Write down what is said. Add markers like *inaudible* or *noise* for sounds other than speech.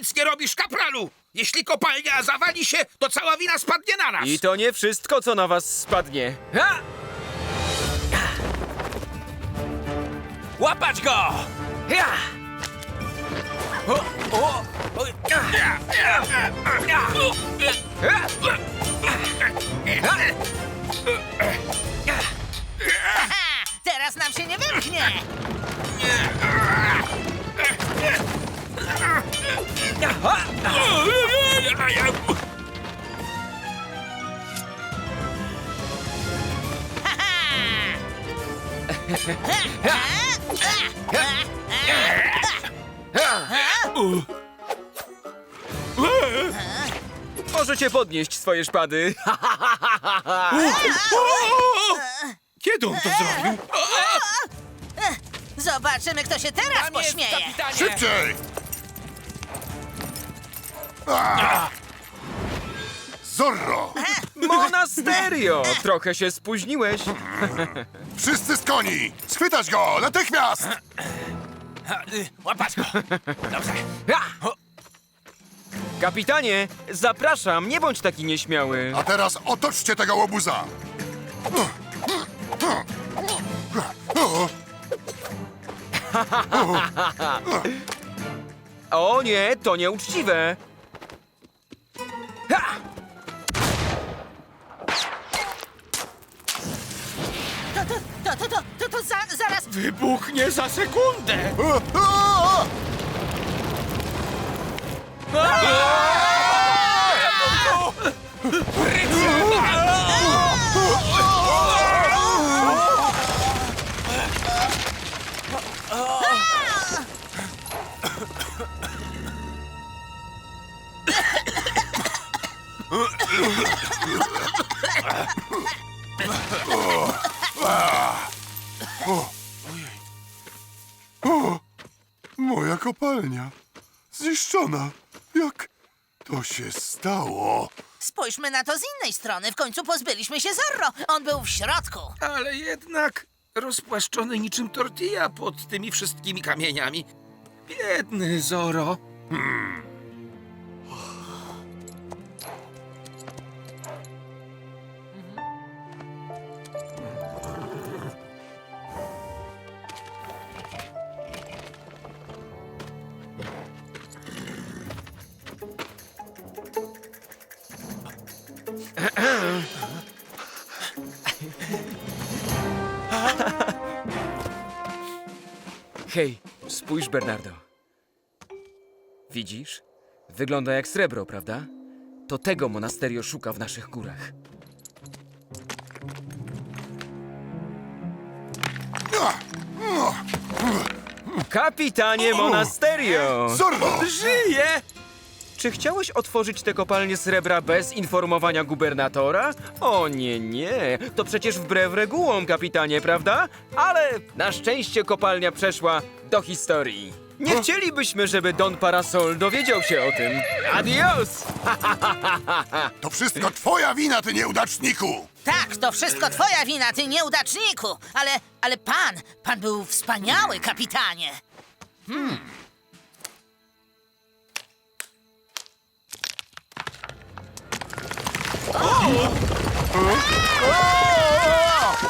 nic nie robisz, kapralu! Jeśli kopalnia zawali się, to cała wina spadnie na nas! I to nie wszystko, co na was spadnie. Ha! Łapać go! Ja! O, o, o, ja, ja, ja, ja. Ha! Teraz nam się nie wymknie! Możecie podnieść swoje szpady. Kiedy on to zrobił? Zobaczymy, kto się teraz pośmieje! Szybciej! Zorro! Monasterio! Trochę się spóźniłeś. *laughs* Wszyscy z koni! Schwytać go! Natychmiast! Łapać go! Dobrze. Ha! Kapitanie, zapraszam, nie bądź taki nieśmiały. A teraz otoczcie tego łobuza! *laughs* O nie, to nieuczciwe. To, to, to, to, to, za, zaraz... Wybuchnie za sekundę! *laughs* A! Moja kopalnia! Zniszczona! Jak to się stało? Spójrzmy na to z innej strony. W końcu pozbyliśmy się Zorro. On był w środku. Ale jednak rozpłaszczony niczym tortilla pod tymi wszystkimi kamieniami. Biedny Zoro. *clears throat* Hej, spójrz, Bernardo. Widzisz? Wygląda jak srebro, prawda? To tego monasterio szuka w naszych górach. Kapitanie Monasterio! Zorro! Żyje! Czy chciałeś otworzyć tę kopalnię srebra bez informowania gubernatora? O nie, nie. To przecież wbrew regułom, kapitanie, prawda? Ale na szczęście kopalnia przeszła do historii. Nie chcielibyśmy, żeby Don Parasol dowiedział się o tym. Adios! To wszystko twoja wina, ty nieudaczniku! Tak, to wszystko twoja wina, ty nieudaczniku. Ale, ale pan, pan był wspaniały, kapitanie.